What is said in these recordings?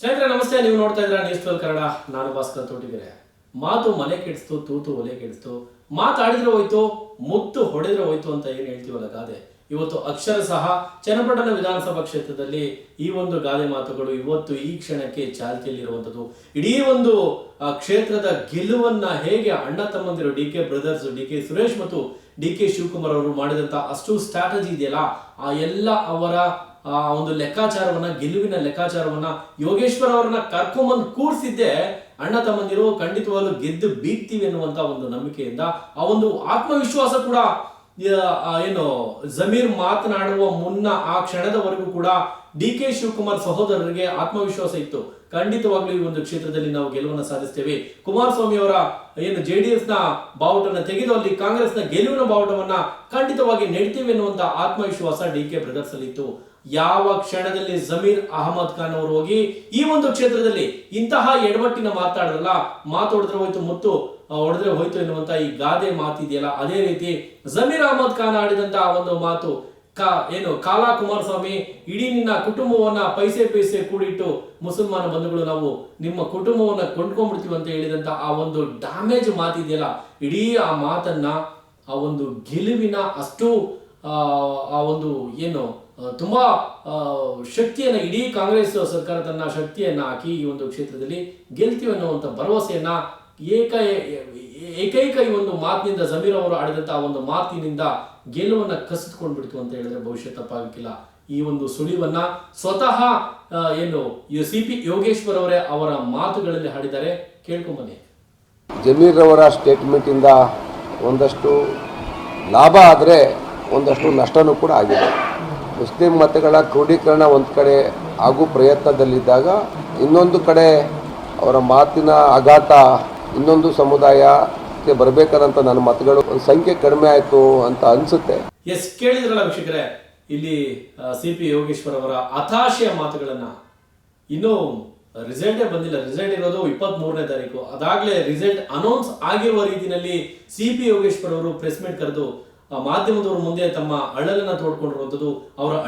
ಸ್ನೇಹಿತರೆ, ನಮಸ್ತೆ. ನೀವು ನೋಡ್ತಾ ಇದ್ದೀರಾ ನ್ಯೂಸ್ ಟ್ವೆಲ್ ಕನ್ನಡ. ನಾನು ಭಾಸ್ಕರ್ ತೋಟಿಗೆರೆ. ಮಾತು ಮನೆ ಕೆಡಿಸ್ತು, ತೂತು ಒಲೆ ಕೆಡಿಸ್ತು. ಮಾತಾಡಿದ್ರೆ ಹೋಯ್ತು, ಮುತ್ತು ಹೊಡೆದ್ರೆ ಹೋಯ್ತು ಅಂತ ಏನು ಹೇಳ್ತೀವಲ್ಲ ಗಾದೆ. ಇವತ್ತು ಅಕ್ಷರ ಸಹ ಚನ್ನಪಟ್ಟಣ ವಿಧಾನಸಭಾ ಕ್ಷೇತ್ರದಲ್ಲಿ ಈ ಒಂದು ಗಾದೆ ಮಾತುಗಳು ಇವತ್ತು ಈ ಕ್ಷಣಕ್ಕೆ ಚಾಲ್ತಿಯಲ್ಲಿರುವಂಥದ್ದು. ಇಡೀ ಒಂದು ಕ್ಷೇತ್ರದ ಗೆಲುವನ್ನ ಹೇಗೆ ಅಣ್ಣ ತಮ್ಮಂದಿರು D K brothers, D K Suresh ಮತ್ತು ಡಿ ಕೆ ಶಿವಕುಮಾರ್ ಅವರು ಮಾಡಿದಂತ ಅಷ್ಟು ಸ್ಟ್ರಾಟಜಿ ಇದೆಯಲ್ಲ? ಆ ಎಲ್ಲ ಅವರ ಆ ಒಂದು ಲೆಕ್ಕಾಚಾರವನ್ನ, ಗೆಲುವಿನ ಲೆಕ್ಕಾಚಾರವನ್ನ ಯೋಗೇಶ್ವರ್ ಅವರನ್ನ ಕರ್ಕೊಂಬಂದು ಕೂರಿಸಿದ್ದೆ ಅಣ್ಣ ತಮ್ಮಂದಿರು ಖಂಡಿತವಾಗ್ಲೂ ಗೆದ್ದು ಬೀಗ್ತೀವಿ ಅನ್ನುವಂತ ಒಂದು ನಂಬಿಕೆಯಿಂದ ಆ ಒಂದು ಆತ್ಮವಿಶ್ವಾಸ ಕೂಡ ಏನು, ಜಮೀರ್ ಮಾತನಾಡುವ ಮುನ್ನ ಆ ಕ್ಷಣದವರೆಗೂ ಕೂಡ ಡಿ ಕೆ ಶಿವಕುಮಾರ್ ಸಹೋದರರಿಗೆ ಆತ್ಮವಿಶ್ವಾಸ ಇತ್ತು. ಖಂಡಿತವಾಗ್ಲೂ ಈ ಒಂದು ಕ್ಷೇತ್ರದಲ್ಲಿ ನಾವು ಗೆಲುವನ್ನು ಸಾಧಿಸ್ತೇವೆ. ಕುಮಾರಸ್ವಾಮಿ ಅವರ, ಏನು, ಜೆ ಡಿ ಎಸ್ನ ಬಾವುಟನ ತೆಗೆದು ಅಲ್ಲಿ ಕಾಂಗ್ರೆಸ್ನ ಗೆಲುವಿನ ಬಾವುಟವನ್ನ ಖಂಡಿತವಾಗಿ ನೆಡ್ತೀವಿ ಎನ್ನುವಂತ ಆತ್ಮವಿಶ್ವಾಸ ಡಿ ಕೆ ಬ್ರದರ್ಸ್ ಅಲ್ಲಿ ಇತ್ತು. ಯಾವ ಕ್ಷಣದಲ್ಲಿ ಜಮೀರ್ ಅಹಮದ್ ಖಾನ್ ಅವರು ಹೋಗಿ ಈ ಒಂದು ಕ್ಷೇತ್ರದಲ್ಲಿ ಇಂತಹ ಎಡವಟ್ಟಿನ ಮಾತಾಡಲ್ಲ ಮಾತಾಡಿದ್ರೆ ಹೋಯ್ತು ಮುತ್ತು. ಹೊಡೆದ್ರೆ ಹೋಯ್ತು ಎನ್ನುವಂತ ಈ ಗಾದೆ ಮಾತಿದೆಯಲ್ಲ. ಅದೇ ರೀತಿ ಜಮೀರ್ ಅಹಮದ್ ಖಾನ್ ಆಡಿದಂತ ಒಂದು ಮಾತು ಕಾ ಏನು ಕಾಲಾ ಕುಮಾರಸ್ವಾಮಿ ಇಡೀ ನಿನ್ನ ಕುಟುಂಬವನ್ನ ಪೈಸೆ ಪೈಸೆ ಕೂಡಿಟ್ಟು ಮುಸಲ್ಮಾನ ಬಂಧುಗಳು ನಾವು ನಿಮ್ಮ ಕುಟುಂಬವನ್ನ ಕೊಂಡ್ಕೊಂಡ್ಬಿಡ್ತೀವಿ ಅಂತ ಹೇಳಿದಂತ ಆ ಒಂದು ಡ್ಯಾಮೇಜ್ ಮಾತಿದೆಯಲ್ಲ. ಇಡೀ ಆ ಮಾತನ್ನ ಆ ಒಂದು ಗೆಲುವಿನ ಅಷ್ಟು ಆ, ಒಂದು ಏನು ತುಂಬಾ ಶಕ್ತಿಯನ್ನ ಇಡೀ ಕಾಂಗ್ರೆಸ್ ಸರ್ಕಾರ ತನ್ನ ಶಕ್ತಿಯನ್ನ ಹಾಕಿ ಈ ಒಂದು ಕ್ಷೇತ್ರದಲ್ಲಿ ಗೆಲ್ತೀವಿ ಅನ್ನುವಂಥ ಭರವಸೆಯನ್ನ ಏಕ ಏಕೈಕ ಈ ಒಂದು ಮಾತಿನಿಂದ ಜಮೀರ್ ಅವರು ಆಡಿದಂತ ಆ ಒಂದು ಮಾತಿನಿಂದ ಗೆಲುವನ್ನ ಕಸಿದುಕೊಂಡ್ಬಿಡ್ತು ಅಂತ ಹೇಳಿದ್ರೆ ಭವಿಷ್ಯ ತಪ್ಪಾಗಕ್ಕಿಲ್ಲ. ಈ ಒಂದು ಸುಳಿವನ್ನ ಸ್ವತಃ ಏನು ಸಿ ಪಿ ಯೋಗೇಶ್ವರ್ ಅವರೇ ಅವರ ಮಾತುಗಳಲ್ಲಿ ಹಾಡಿದ್ದಾರೆ. ಕೇಳ್ಕೊಂಬನ್ನಿ. ಜಮೀರ್ ಅವರ ಸ್ಟೇಟ್ಮೆಂಟಿಂದ ಒಂದಷ್ಟು ಲಾಭ ಆದರೆ ಒಂದಷ್ಟು ನಷ್ಟನೂ ಕೂಡ ಆಗಿದೆ. ಮುಸ್ಲಿಂ ಮತಗಳ ಕ್ರೋಢೀಕರಣ ಒಂದು ಕಡೆ ಹಾಗೂ ಪ್ರಯತ್ನದಲ್ಲಿದ್ದಾಗ ಇನ್ನೊಂದು ಕಡೆ ಅವರ ಮಾತಿನ ಆಘಾತ ಇನ್ನೊಂದು ಸಮುದಾಯಕ್ಕೆ ಬರಬೇಕಾದಂತ ನನ್ನ ಮತಗಳು ಸಂಖ್ಯೆ ಕಡಿಮೆ ಆಯಿತು ಅಂತ ಅನಿಸುತ್ತೆ. ಎಸ್, ಕೇಳಿದ್ರಲ್ಲ ವೀಕ್ಷಕರೇ, ಇಲ್ಲಿ ಸಿ ಪಿ ಯೋಗೇಶ್ವರ್ ಅವರ ಹತಾಶೆಯ ಮಾತುಗಳನ್ನ. ಇನ್ನು ರಿಸಲ್ಟೇ ಬಂದಿಲ್ಲ. ರಿಸಲ್ಟ್ ಇರೋದು ಇಪ್ಪತ್ತ್ ಮೂರನೇ ತಾರೀಕು. ಅದಾಗಲೇ ರಿಸಲ್ಟ್ ಅನೌನ್ಸ್ ಆಗಿರುವ ರೀತಿಯಲ್ಲಿ ಸಿ ಪಿ ಯೋಗೇಶ್ವರ್ ಅವರು ಪ್ರೆಸ್ ಮೀಟ್ ಕರೆದು ಮಾಧ್ಯಮದವ್ರ ಮುಂದೆ ತಮ್ಮ ಅಳ್ಳಲನ್ನ ತೋಡ್ಕೊಂಡಿರುವಂಥದ್ದು.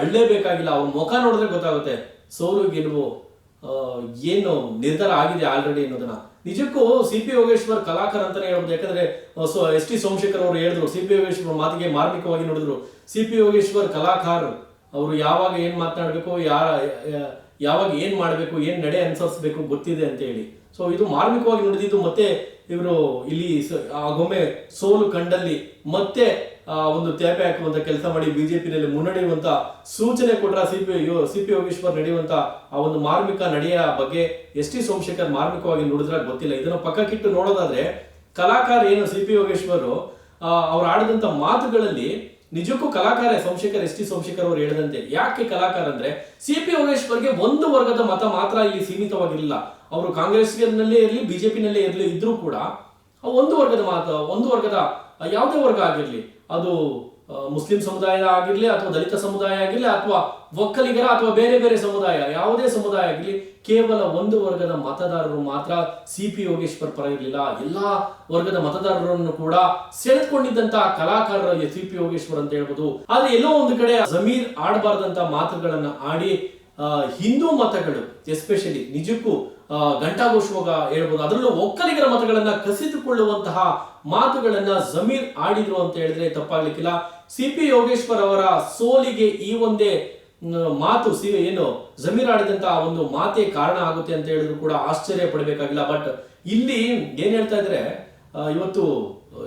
ಅಳ್ಳೇ ಬೇಕಾಗಿಲ್ಲ ಅವ್ರ ಮುಖ ನೋಡಿದ್ರೆ ಗೊತ್ತಾಗುತ್ತೆ. ಸೋಲು, ಗೆಲುವು ಏನು ನಿರ್ಧಾರ ಆಗಿದೆ ಆಲ್ರೆಡಿ ಅನ್ನೋದನ್ನ ನಿಜಕ್ಕೂ ಸಿ ಪಿ ಯೋಗೇಶ್ವರ್ ಕಲಾಕಾರ ಅಂತಾನೆ ಹೇಳ್ಬೋದು. ಯಾಕಂದ್ರೆ ಎಸ್ ಟಿ ಸೋಮಶೇಖರ್ ಅವರು ಹೇಳಿದ್ರು ಸಿ ಪಿ ಯೋಗೇಶ್ವರ್ ಮಾತಿಗೆ ಮಾರ್ಮಿಕವಾಗಿ ನೋಡಿದ್ರು. ಸಿ ಪಿ ಯೋಗೇಶ್ವರ್ ಕಲಾಕಾರ ಅವರು ಯಾವಾಗ ಏನ್ ಮಾತನಾಡಬೇಕು, ಯಾರ ಯಾವಾಗ ಏನ್ ಮಾಡಬೇಕು, ಏನ್ ನಡೆ ಅನುಸರಿಸಬೇಕು ಗೊತ್ತಿದೆ ಅಂತ ಹೇಳಿ. ಸೊ ಇದು ಮಾರ್ಮಿಕವಾಗಿ ನೋಡಿದ್ದು, ಮತ್ತೆ ಇವರು ಇಲ್ಲಿ ಆಗೊಮ್ಮೆ ಸೋಲು ಕಂಡಲ್ಲಿ ಮತ್ತೆ ಒಂದು ತ್ಯಾಪೆ ಹಾಕುವಂತ ಕೆಲಸ ಮಾಡಿ ಬಿಜೆಪಿನಲ್ಲಿ ಮುನ್ನಡೆಯುವಂತ ಸೂಚನೆ ಕೊಟ್ಟ ಸಿ ಪಿ ಯೋಗೇಶ್ವರ್ ನಡೆಯುವಂತ ಆ ಒಂದು ಮಾರ್ಮಿಕ ನಡೆಯ ಬಗ್ಗೆ ಎಸ್ ಟಿ ಸೋಮಶೇಖರ್ ಮಾರ್ಮಿಕವಾಗಿ ನೋಡಿದ್ರೆ ಗೊತ್ತಿಲ್ಲ. ಇದನ್ನು ಪಕ್ಕಕ್ಕಿಟ್ಟು ನೋಡೋದಾದ್ರೆ ಕಲಾಕಾರ ಏನು ಸಿ ಪಿ ಯೋಗೇಶ್ವರ್ ಅವ್ರು ಆಡಿದಂತ ಮಾತುಗಳಲ್ಲಿ ನಿಜಕ್ಕೂ ಕಲಾಕಾರ ಸೋಮಶೇಖರ್, ಎಸ್ ಟಿ ಸೋಮಶೇಖರ್ ಅವರು ಹೇಳಿದಂತೆ ಯಾಕೆ ಕಲಾಕಾರ ಅಂದ್ರೆ ಸಿ ಪಿ ಯೋಗೇಶ್ವರ್ಗೆ ಒಂದು ವರ್ಗದ ಮತ ಮಾತ್ರ ಇಲ್ಲಿ ಸೀಮಿತವಾಗಿರಲಿಲ್ಲ. ಅವರು ಕಾಂಗ್ರೆಸ್ನಲ್ಲೇ ಇರಲಿ, ಬಿಜೆಪಿನಲ್ಲೇ ಇರಲಿ, ಇದ್ರೂ ಕೂಡ ಒಂದು ವರ್ಗದ ಮಾತು ಒಂದು ವರ್ಗದ ಯಾವುದೇ ವರ್ಗ ಆಗಿರಲಿ, ಅದು ಮುಸ್ಲಿಂ ಸಮುದಾಯ ಆಗಿರಲಿ ಅಥವಾ ದಲಿತ ಸಮುದಾಯ ಆಗಿರಲಿ ಅಥವಾ ಒಕ್ಕಲಿಗರ ಅಥವಾ ಬೇರೆ ಬೇರೆ ಸಮುದಾಯ, ಯಾವುದೇ ಸಮುದಾಯ ಆಗಿರಲಿ, ಕೇವಲ ಒಂದು ವರ್ಗದ ಮತದಾರರು ಮಾತ್ರ ಸಿ ಪಿ ಯೋಗೇಶ್ವರ್ ಪರ ಇರಲಿಲ್ಲ. ಎಲ್ಲಾ ವರ್ಗದ ಮತದಾರರನ್ನು ಕೂಡ ಸೆಳೆದುಕೊಂಡಿದ್ದಂತಹ ಕಲಾಕಾರರಲ್ಲಿ ಸಿ ಪಿ ಯೋಗೇಶ್ವರ್ ಅಂತ ಹೇಳ್ಬೋದು. ಆದ್ರೆ ಎಲ್ಲೋ ಒಂದು ಕಡೆ ಜಮೀರ್ ಆಡಬಾರ್ದಂತ ಮಾತುಗಳನ್ನ ಆಡಿ ಹಿಂದೂ ಮತಗಳು ಎಸ್ಪೆಷಲಿ ನಿಜಕ್ಕೂ ಘಂಟಾಘೋಷವಾಗ ಹೇಳ್ಬೋದು, ಅದರಲ್ಲೂ ಒಕ್ಕಲಿಗರ ಮತಗಳನ್ನ ಕಸಿದುಕೊಳ್ಳುವಂತಹ ಮಾತುಗಳನ್ನ ಜಮೀರ್ ಆಡಿದ್ರು ಅಂತ ಹೇಳಿದ್ರೆ ತಪ್ಪಾಗ್ಲಿಕ್ಕಿಲ್ಲ. ಸಿ ಪಿ ಯೋಗೇಶ್ವರ್ ಅವರ ಸೋಲಿಗೆ ಈ ಒಂದೇ ಮಾತು, ಸಿ, ಏನು, ಜಮೀರ್ ಆಡಿದಂತಹ ಒಂದು ಮಾತೇ ಕಾರಣ ಆಗುತ್ತೆ ಅಂತ ಹೇಳಿದ್ರು ಕೂಡ ಆಶ್ಚರ್ಯ ಪಡಬೇಕಾಗಿಲ್ಲ. ಬಟ್ ಇಲ್ಲಿ ಏನ್ ಹೇಳ್ತಾ ಇದ್ರೆ ಇವತ್ತು,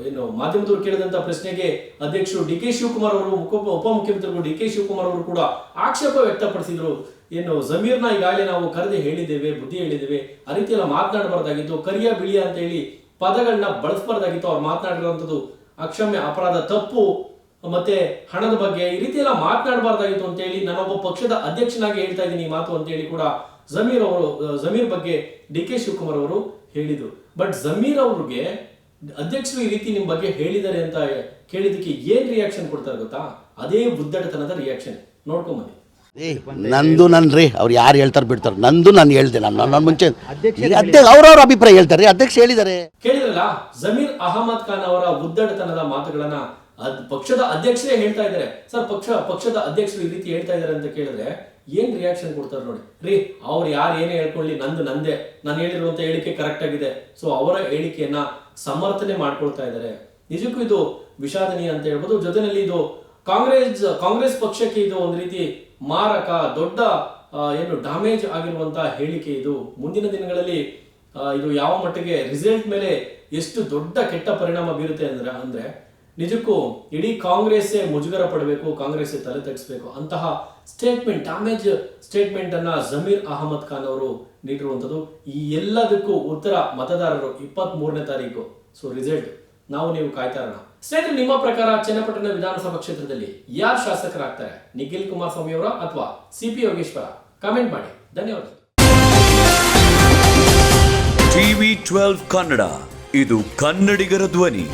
ಏನು, ಮಾಧ್ಯಮದವರು ಕೇಳಿದಂತ ಪ್ರಶ್ನೆಗೆ ಅಧ್ಯಕ್ಷರು ಡಿ ಕೆ ಶಿವಕುಮಾರ್ ಅವರು, ಉಪ, ಉಪಮುಖ್ಯಮಂತ್ರಿಗಳು ಡಿ ಕೆ ಶಿವಕುಮಾರ್ ಅವರು ಕೂಡ ಆಕ್ಷೇಪ ವ್ಯಕ್ತಪಡಿಸಿದ್ರು. ಏನು ಜಮೀರ್ನ ಈಗಾಗಲೇ ನಾವು ಕರೆದು ಹೇಳಿದ್ದೇವೆ, ಬುದ್ಧಿ ಹೇಳಿದ್ದೇವೆ. ಆ ರೀತಿ ಎಲ್ಲ ಮಾತನಾಡಬಾರ್ದಾಗಿತ್ತು. ಕರಿಯ ಬಿಳಿಯ ಅಂತ ಹೇಳಿ ಪದಗಳನ್ನ ಬಳಸಬಾರ್ದಾಗಿತ್ತು ಅವ್ರು ಮಾತನಾಡಿರುವಂಥದ್ದು. ಅಕ್ಷಮ್ಯ ಅಪರಾಧ, ತಪ್ಪು, ಮತ್ತೆ ಹಣದ ಬಗ್ಗೆ ಈ ರೀತಿ ಎಲ್ಲ ಮಾತನಾಡಬಾರ್ದಾಗಿತ್ತು ಅಂತ ಹೇಳಿ ನಾನೊಬ್ಬ ಪಕ್ಷದ ಅಧ್ಯಕ್ಷನಾಗಿ ಹೇಳ್ತಾ ಇದ್ದೀನಿ ಈ ಮಾತು ಅಂತ ಹೇಳಿ ಕೂಡ ಜಮೀರ್ ಅವರು ಜಮೀರ್ ಬಗ್ಗೆ ಡಿ ಕೆ ಶಿವಕುಮಾರ್ ಅವರು ಹೇಳಿದರು. ಬಟ್ ಜಮೀರ್ ಅವ್ರಿಗೆ ಅಧ್ಯಕ್ಷರು ಈ ರೀತಿ ನಿಮ್ ಬಗ್ಗೆ ಹೇಳಿದ್ದಾರೆ ಅಂತ ಕೇಳಿದಕ್ಕೆ ಏನ್ ರಿಯಾಕ್ಷನ್ ಕೊಡ್ತಾರೆ ಗೊತ್ತಾ? ಅದೇ ಬುದ್ಧಟತನದ ರಿಯಾಕ್ಷನ್ ನೋಡ್ಕೊಂಬನ್ನಿ ಏ ನಂದು ನನ್ ರೀ ಅವ್ರು ಯಾರು ಹೇಳ್ತಾರೆ ಬಿಡ್ತಾರೆ. ನಂದು ನಾನು ಹೇಳ್ದೆ ನಾನು ನನ್ನ ಮುಂಚೆ ಈಗ ಅಧ್ಯಕ್ಷ ಅವ್ರವ್ರ ಅಭಿಪ್ರಾಯ ಹೇಳ್ತಾರೆ. ಅಧ್ಯಕ್ಷ ಹೇಳಿದ್ದಾರೆ. ಕೇಳಿದ್ರಲ್ಲ ಜಮೀರ್ ಅಹಮದ್ ಖಾನ್ ಅವರ ಉದ್ದಡತನದ ಮಾತುಗಳನ್ನ ಅದ್ ಪಕ್ಷದ ಅಧ್ಯಕ್ಷರೇ ಹೇಳ್ತಾ ಇದ್ದಾರೆ. ಸರ್ ಪಕ್ಷ ಪಕ್ಷದ ಅಧ್ಯಕ್ಷರು ಈ ರೀತಿ ಹೇಳ್ತಾ ಇದ್ದಾರೆ ಅಂತ ಕೇಳಿದ್ರೆ ಏನ್ ರಿಯಾಕ್ಷನ್ ಕೊಡ್ತಾರೆ ನೋಡಿ. ರೀ ಅವ್ರು ಯಾರು ಏನೇ ಹೇಳ್ಕೊಳ್ಳಿ ನಂದು ನಂದೇ. ನಾನು ಹೇಳಿರುವಂತ ಹೇಳಿಕೆ ಕರೆಕ್ಟ್ ಆಗಿದೆ. ಸೊ ಅವರ ಹೇಳಿಕೆಯನ್ನ ಸಮರ್ಥನೆ ಮಾಡ್ಕೊಳ್ತಾ ಇದ್ದಾರೆ. ನಿಜಕ್ಕೂ ಇದು ವಿಷಾದನೀಯ ಅಂತ ಹೇಳ್ಬೋದು. ಜೊತೆನಲ್ಲಿ ಇದು ಕಾಂಗ್ರೆಸ್ ಕಾಂಗ್ರೆಸ್ ಪಕ್ಷಕ್ಕೆ ಇದು ಒಂದು ರೀತಿ ಮಾರಕ, ದೊಡ್ಡ ಏನು ಡ್ಯಾಮೇಜ್ ಆಗಿರುವಂತಹ ಹೇಳಿಕೆ ಇದು. ಮುಂದಿನ ದಿನಗಳಲ್ಲಿ ಇದು ಯಾವ ಮಟ್ಟಿಗೆ ರಿಸಲ್ಟ್ ಮೇಲೆ ಎಷ್ಟು ದೊಡ್ಡ, ಕೆಟ್ಟ ಪರಿಣಾಮ ಬೀರುತ್ತೆ ಅಂದ್ರೆ ಅಂದ್ರೆ ನಿಜಕ್ಕೂ ಇಡೀ ಕಾಂಗ್ರೆಸ್ಸೇ ಮುಜುಗರ ಪಡಬೇಕು ಕಾಂಗ್ರೆಸ್ ತಲೆ ತಗ್ಗಿಸ್ಬೇಕು ಅಂತಹ ಸ್ಟೇಟ್ಮೆಂಟ್ ಡ್ಯಾಮೇಜ್ ಸ್ಟೇಟ್ಮೆಂಟ್ ಅನ್ನ ಜಮೀರ್ ಅಹಮದ್ ಖಾನ್ ಅವರು ನೀಡಿರುವಂಥದ್ದು. ಈ ಎಲ್ಲದಕ್ಕೂ ಉತ್ತರ ಮತದಾರರು ಇಪ್ಪತ್ತ್ ಮೂರನೇ ತಾರೀಕು. ಸೊ ರಿಸಲ್ಟ್ ನಾವು ನೀವು ಕಾಯ್ತಾ ಇರೋಣ. ಸ್ನೇಹಿತರೆ, ನಿಮ್ಮ ಪ್ರಕಾರ ಚನ್ನಪಟ್ಟಣ ವಿಧಾನಸಭಾ ಕ್ಷೇತ್ರದಲ್ಲಿ ಯಾರು ಶಾಸಕರಾಗ್ತಾರೆ? ನಿಖಿಲ್ ಕುಮಾರ್ ಸ್ವಾಮಿ ಅವರ ಅಥವಾ ಸಿ ಪಿ ಯೋಗೇಶ್ವರ? ಕಾಮೆಂಟ್ ಮಾಡಿ. ಧನ್ಯವಾದಗಳು ಟಿವಿ ಟ್ವೆಲ್ವ್ ಕನ್ನಡ. ಇದು ಕನ್ನಡಿಗರ ಧ್ವನಿ.